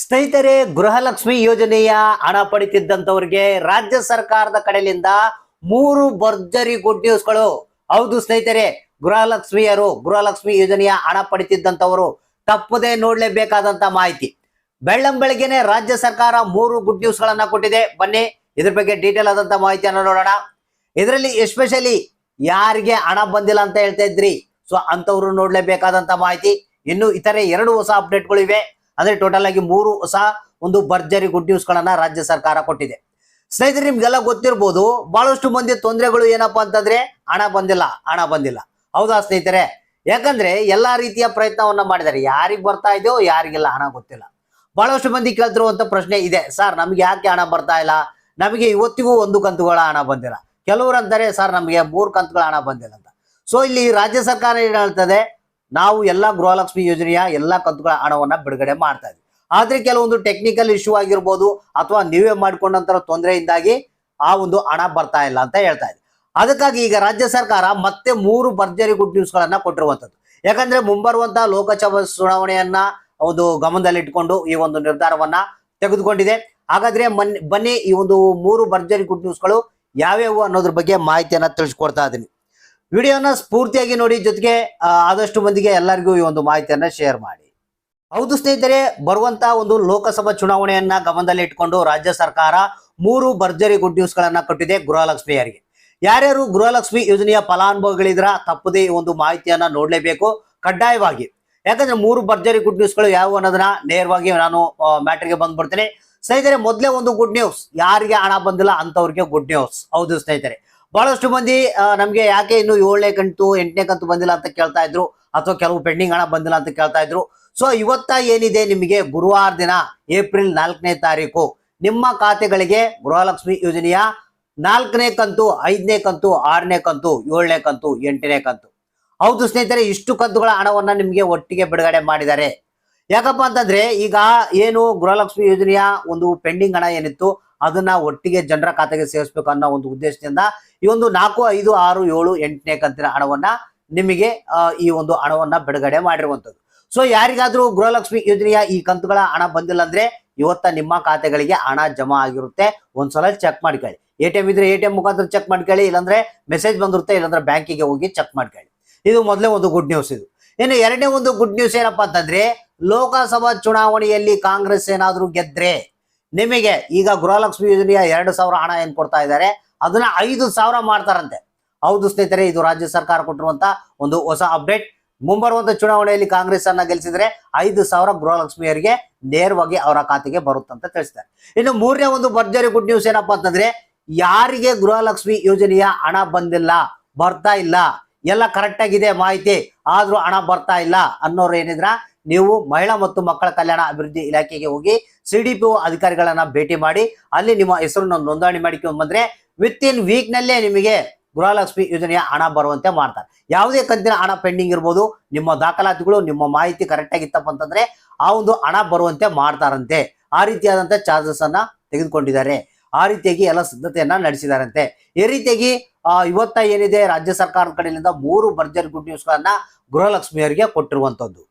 ಸ್ನೇಹಿತರೆ, ಗೃಹಲಕ್ಷ್ಮಿ ಯೋಜನೆಯ ಹಣ ಪಡಿತಿದ್ದಂಥವ್ರಿಗೆ ರಾಜ್ಯ ಸರ್ಕಾರದ ಕಡೆಯಿಂದ ಮೂರು ಭರ್ಜರಿ ಗುಡ್ ನ್ಯೂಸ್ಗಳು ಹೌದು ಸ್ನೇಹಿತರೆ, ಗೃಹಲಕ್ಷ್ಮಿಯರು, ಗೃಹಲಕ್ಷ್ಮಿ ಯೋಜನೆಯ ಹಣ ಪಡಿತಿದ್ದಂಥವರು ತಪ್ಪದೆ ನೋಡ್ಲೇಬೇಕಾದಂತ ಮಾಹಿತಿ. ಬೆಳ್ಳಂ ಬೆಳಗ್ಗೆನೆ ರಾಜ್ಯ ಸರ್ಕಾರ ಮೂರು ಗುಡ್ ನ್ಯೂಸ್ ಗಳನ್ನ ಕೊಟ್ಟಿದೆ. ಬನ್ನಿ, ಇದ್ರ ಬಗ್ಗೆ ಡೀಟೇಲ್ ಆದಂತ ಮಾಹಿತಿಯನ್ನ ನೋಡೋಣ. ಇದರಲ್ಲಿ ಎಸ್ಪೆಷಲಿ ಯಾರಿಗೆ ಹಣ ಬಂದಿಲ್ಲ ಅಂತ ಹೇಳ್ತಾ ಇದ್ರಿ? ಸೊ ಅಂತವ್ರು ನೋಡ್ಲೇಬೇಕಾದಂತ ಮಾಹಿತಿ. ಇನ್ನು ಇತರೆ ಎರಡು ಹೊಸ ಅಪ್ಡೇಟ್ಗಳು ಇವೆ. ಅಂದ್ರೆ ಟೋಟಲ್ ಆಗಿ ಮೂರು ಹೊಸ ಒಂದು ಭರ್ಜರಿ ಗುಡ್ ನ್ಯೂಸ್ ಗಳನ್ನ ರಾಜ್ಯ ಸರ್ಕಾರ ಕೊಟ್ಟಿದೆ. ಸ್ನೇಹಿತರೆ, ನಿಮ್ಗೆಲ್ಲ ಗೊತ್ತಿರ್ಬೋದು, ಬಹಳಷ್ಟು ಮಂದಿ ತೊಂದರೆಗಳು ಏನಪ್ಪಾ ಅಂತಂದ್ರೆ ಹಣ ಬಂದಿಲ್ಲ ಹಣ ಬಂದಿಲ್ಲ. ಹೌದಾ ಸ್ನೇಹಿತರೆ? ಯಾಕಂದ್ರೆ ಎಲ್ಲಾ ರೀತಿಯ ಪ್ರಯತ್ನವನ್ನ ಮಾಡಿದ್ದಾರೆ. ಯಾರಿಗ್ ಬರ್ತಾ ಇದೆಯೋ, ಯಾರಿಗೆಲ್ಲ, ಹಣ ಗೊತ್ತಿಲ್ಲ. ಬಹಳಷ್ಟು ಮಂದಿ ಕೇಳ್ತಿರುವಂತ ಪ್ರಶ್ನೆ ಇದೆ. ಸರ್, ನಮ್ಗೆ ಯಾಕೆ ಹಣ ಬರ್ತಾ ಇಲ್ಲ? ನಮಗೆ ಇವತ್ತಿಗೂ ಒಂದು ಕಂತುಗಳ ಹಣ ಬಂದಿಲ್ಲ. ಕೆಲವರು ಅಂತಾರೆ, ಸರ್, ನಮಗೆ ಮೂರು ಕಂತುಗಳ ಹಣ ಬಂದಿಲ್ಲ ಅಂತ. ಸೊ ಇಲ್ಲಿ ರಾಜ್ಯ ಸರ್ಕಾರ ಏನ್ ಹೇಳ್ತದೆ? ನಾವು ಎಲ್ಲ ಗೃಹಲಕ್ಷ್ಮಿ ಯೋಜನೆಯ ಎಲ್ಲ ಕಂತುಗಳ ಹಣವನ್ನ ಬಿಡುಗಡೆ ಮಾಡ್ತಾ ಇದ್ವಿ. ಆದ್ರೆ ಕೆಲವೊಂದು ಟೆಕ್ನಿಕಲ್ ಇಶ್ಯೂ ಆಗಿರ್ಬೋದು ಅಥವಾ ನೀವೇ ಮಾಡಿಕೊಂಡಂತರ ತೊಂದರೆಯಿಂದಾಗಿ ಆ ಒಂದು ಹಣ ಬರ್ತಾ ಇಲ್ಲ ಅಂತ ಹೇಳ್ತಾ ಇದೆ ಅದಕ್ಕಾಗಿ ಈಗ ರಾಜ್ಯ ಸರ್ಕಾರ ಮತ್ತೆ ಮೂರು ಭರ್ಜರಿ ಗುಡ್ ನ್ಯೂಸ್ ಗಳನ್ನ ಕೊಟ್ಟಿರುವಂತದ್ದು. ಯಾಕಂದ್ರೆ ಮುಂಬರುವಂತಹ ಲೋಕಸಭಾ ಚುನಾವಣೆಯನ್ನ ಒಂದು ಗಮನದಲ್ಲಿಟ್ಟುಕೊಂಡು ಈ ಒಂದು ನಿರ್ಧಾರವನ್ನ ತೆಗೆದುಕೊಂಡಿದೆ. ಹಾಗಾದ್ರೆ ಬನ್ನಿ ಈ ಒಂದು ಮೂರು ಭರ್ಜರಿ ಗುಡ್ ನ್ಯೂಸ್ಗಳು ಯಾವ್ಯಾವು ಅನ್ನೋದ್ರ ಬಗ್ಗೆ ಮಾಹಿತಿಯನ್ನ ತಿಳಿಸ್ಕೊಡ್ತಾ ಇದ್ದೀನಿ. ವಿಡಿಯೋನ ಸ್ಫೂರ್ತಿಯಾಗಿ ನೋಡಿ ಜೊತೆಗೆ ಆದಷ್ಟು ಮಂದಿಗೆ ಎಲ್ಲರಿಗೂ ಈ ಒಂದು ಮಾಹಿತಿಯನ್ನ ಶೇರ್ ಮಾಡಿ. ಹೌದು ಸ್ನೇಹಿತರೆ, ಬರುವಂತ ಒಂದು ಲೋಕಸಭಾ ಚುನಾವಣೆಯನ್ನ ಗಮನದಲ್ಲಿ ಇಟ್ಕೊಂಡು ರಾಜ್ಯ ಸರ್ಕಾರ ಮೂರು ಭರ್ಜರಿ ಗುಡ್ ನ್ಯೂಸ್ ಗಳನ್ನ ಕೊಟ್ಟಿದೆ ಗೃಹಲಕ್ಷ್ಮಿಯರಿಗೆ ಯಾರ್ಯಾರು ಗೃಹಲಕ್ಷ್ಮಿ ಯೋಜನೆಯ ಫಲಾನುಭವಿಗಳಿದ್ರ ತಪ್ಪದೇ ಈ ಒಂದು ಮಾಹಿತಿಯನ್ನ ನೋಡ್ಲೇಬೇಕು ಕಡ್ಡಾಯವಾಗಿ. ಯಾಕಂದ್ರೆ ಮೂರು ಭರ್ಜರಿ ಗುಡ್ ನ್ಯೂಸ್ಗಳು ಯಾವ ಅನ್ನೋದನ್ನ ನೇರವಾಗಿ ನಾನು ಮ್ಯಾಟ್ರಿಗೆ ಬಂದ್ಬಿಡ್ತೇನೆ ಸ್ನೇಹಿತರೆ, ಮೊದಲೇ ಒಂದು ಗುಡ್ ನ್ಯೂಸ್ ಯಾರಿಗೆ ಹಣ ಬಂದಿಲ್ಲ ಅಂತವ್ರಿಗೆ ಗುಡ್ ನ್ಯೂಸ್ ಹೌದು ಸ್ನೇಹಿತರೆ. ಬಹಳಷ್ಟು ಮಂದಿ ನಮಗೆ ಯಾಕೆ ಇನ್ನು ಏಳನೇ ಕಂತು, ಎಂಟನೇ ಕಂತು ಬಂದಿಲ್ಲ ಅಂತ ಕೇಳ್ತಾ ಇದ್ರು, ಅಥವಾ ಕೆಲವು ಪೆಂಡಿಂಗ್ ಹಣ ಬಂದಿಲ್ಲ ಅಂತ ಕೇಳ್ತಾ ಇದ್ರು. ಸೊ ಇವತ್ತ ಏನಿದೆ ನಿಮಗೆ ಗುರುವಾರ ದಿನ, ಏಪ್ರಿಲ್ ನಾಲ್ಕನೇ ತಾರೀಕು. ನಿಮ್ಮ ಖಾತೆಗಳಿಗೆ ಗೃಹಲಕ್ಷ್ಮಿ ಯೋಜನೆಯ ನಾಲ್ಕನೇ ಕಂತು, ಐದನೇ ಕಂತು, ಆರನೇ ಕಂತು, ಏಳನೇ ಕಂತು, ಎಂಟನೇ ಕಂತು. ಹೌದು ಸ್ನೇಹಿತರೆ, ಇಷ್ಟು ಕಂತುಗಳ ಹಣವನ್ನ ನಿಮಗೆ ಒಟ್ಟಿಗೆ ಬಿಡುಗಡೆ ಮಾಡಿದ್ದಾರೆ. ಯಾಕಪ್ಪ ಅಂತಂದ್ರೆ, ಈಗ ಏನು ಗೃಹಲಕ್ಷ್ಮಿ ಯೋಜನೆಯ ಒಂದು ಪೆಂಡಿಂಗ್ ಹಣ ಏನಿತ್ತು ಅದನ್ನ ಒಟ್ಟಿಗೆ ಜನರ ಖಾತೆಗೆ ಸೇರಿಸಬೇಕು ಅನ್ನೋ ಒಂದು ಉದ್ದೇಶದಿಂದ ಈ ಒಂದು ನಾಲ್ಕು, ಐದು, ಆರು, ಏಳು, ಎಂಟನೇ ಕಂತಿನ ಹಣವನ್ನ ನಿಮಗೆ ಈ ಒಂದು ಹಣವನ್ನ ಬಿಡುಗಡೆ ಮಾಡಿರುವಂತದ್ದು ಸೊ ಯಾರಿಗಾದ್ರೂ ಗೃಹಲಕ್ಷ್ಮಿ ಯೋಜನೆಯ ಈ ಕಂತುಗಳ ಹಣ ಬಂದಿಲ್ಲ ಅಂದ್ರೆ ಇವತ್ತ ನಿಮ್ಮ ಖಾತೆಗಳಿಗೆ ಹಣ ಜಮಾ ಆಗಿರುತ್ತೆ. ಒಂದ್ಸಲ ಚೆಕ್ ಮಾಡ್ಕೊಳ್ಳಿ. ಎ ಟಿ ಎಂ ಇದ್ರೆ ಎ ಟಿ ಎಂ ಮುಖಾಂತರ ಚೆಕ್ ಮಾಡ್ಕೊಳ್ಳಿ, ಇಲ್ಲಾಂದ್ರೆ ಮೆಸೇಜ್ ಬಂದಿರುತ್ತೆ, ಇಲ್ಲಾಂದ್ರೆ ಬ್ಯಾಂಕಿಗೆ ಹೋಗಿ ಚೆಕ್ ಮಾಡ್ಕೊಳ್ಳಿ. ಇದು ಮೊದಲೇ ಒಂದು ಗುಡ್ ನ್ಯೂಸ್ ಇದು. ಇನ್ನು ಎರಡನೇ ಒಂದು ಗುಡ್ ನ್ಯೂಸ್ ಏನಪ್ಪಾ ಅಂತಂದ್ರೆ, ಲೋಕಸಭಾ ಚುನಾವಣೆಯಲ್ಲಿ ಕಾಂಗ್ರೆಸ್ ಏನಾದ್ರೂ ಗೆದ್ರೆ ನಿಮಗೆ ಈಗ ಗೃಹಲಕ್ಷ್ಮಿ ಯೋಜನೆಯ ಎರಡು ಸಾವಿರ ಹಣ ಏನ್ ಕೊಡ್ತಾ ಇದ್ದಾರೆ? ಅದನ್ನ ಐದು ಸಾವಿರ ಮಾಡ್ತಾರಂತೆ. ಹೌದು ಸ್ನೇಹಿತರೆ, ಇದು ರಾಜ್ಯ ಸರ್ಕಾರ ಕೊಟ್ಟಿರುವಂತ ಒಂದು ಹೊಸ ಅಪ್ಡೇಟ್ ಮುಂಬರುವಂತ ಚುನಾವಣೆಯಲ್ಲಿ ಕಾಂಗ್ರೆಸ್ ಅನ್ನ ಗೆಲ್ಲಿಸಿದ್ರೆ ಐದು ಸಾವಿರ ಗೃಹಲಕ್ಷ್ಮಿಯರಿಗೆ ನೇರವಾಗಿ ಅವರ ಖಾತೆಗೆ ಬರುತ್ತಂತ ತಿಳಿಸ್ತಾರೆ. ಇನ್ನು ಮೂರನೇ ಒಂದು ಭರ್ಜರಿ ಗುಡ್ ನ್ಯೂಸ್ ಏನಪ್ಪಾ ಅಂತಂದ್ರೆ, ಯಾರಿಗೆ ಗೃಹಲಕ್ಷ್ಮಿ ಯೋಜನೆಯ ಹಣ ಬಂದಿಲ್ಲ, ಬರ್ತಾ ಇಲ್ಲ, ಎಲ್ಲ ಕರೆಕ್ಟ್ ಆಗಿದೆ ಮಾಹಿತಿ, ಆದ್ರೂ ಹಣ ಬರ್ತಾ ಇಲ್ಲ ಅನ್ನೋರು ಏನಿದ್ರ ನೀವು ಮಹಿಳಾ ಮತ್ತು ಮಕ್ಕಳ ಕಲ್ಯಾಣ ಅಭಿವೃದ್ಧಿ ಇಲಾಖೆಗೆ ಹೋಗಿ ಸಿ ಡಿ ಪಿ ಅಧಿಕಾರಿಗಳನ್ನ ಭೇಟಿ ಮಾಡಿ ಅಲ್ಲಿ ನಿಮ್ಮ ಹೆಸರನ್ನು ನೋಂದಣಿ ಮಾಡಿಕೊಂಡು ಬಂದ್ರೆ ವಿತ್ ಇನ್ ವೀಕ್ ನಲ್ಲೇ ನಿಮಗೆ ಗೃಹಲಕ್ಷ್ಮಿ ಯೋಜನೆಯ ಹಣ ಬರುವಂತೆ ಮಾಡ್ತಾರೆ. ಯಾವುದೇ ಕಂತಿನ ಹಣ ಪೆಂಡಿಂಗ್ ಇರ್ಬೋದು ನಿಮ್ಮ ದಾಖಲಾತಿಗಳು ನಿಮ್ಮ ಮಾಹಿತಿ ಕರೆಕ್ಟ್ ಆಗಿತ್ತಪ್ಪ ಅಂತಂದ್ರೆ ಆ ಒಂದು ಹಣ ಬರುವಂತೆ ಮಾಡ್ತಾರಂತೆ. ಆ ರೀತಿಯಾದಂತ ಚಾರ್ಜಸ್ ಅನ್ನ ತೆಗೆದುಕೊಂಡಿದ್ದಾರೆ. ಆ ರೀತಿಯಾಗಿ ಎಲ್ಲ ಸಿದ್ಧತೆಯನ್ನ ನಡೆಸಿದಾರಂತೆ. ಈ ರೀತಿಯಾಗಿ ಆ, ಇವತ್ತ ಏನಿದೆ ರಾಜ್ಯ ಸರ್ಕಾರದ ಕಡೆಯಿಂದ ಮೂರು ಭರ್ಜರಿ ಗುಡ್ ನ್ಯೂಸ್ ಗಳನ್ನ ಗೃಹಲಕ್ಷ್ಮಿಯವರಿಗೆ ಕೊಟ್ಟಿರುವಂತದ್ದು.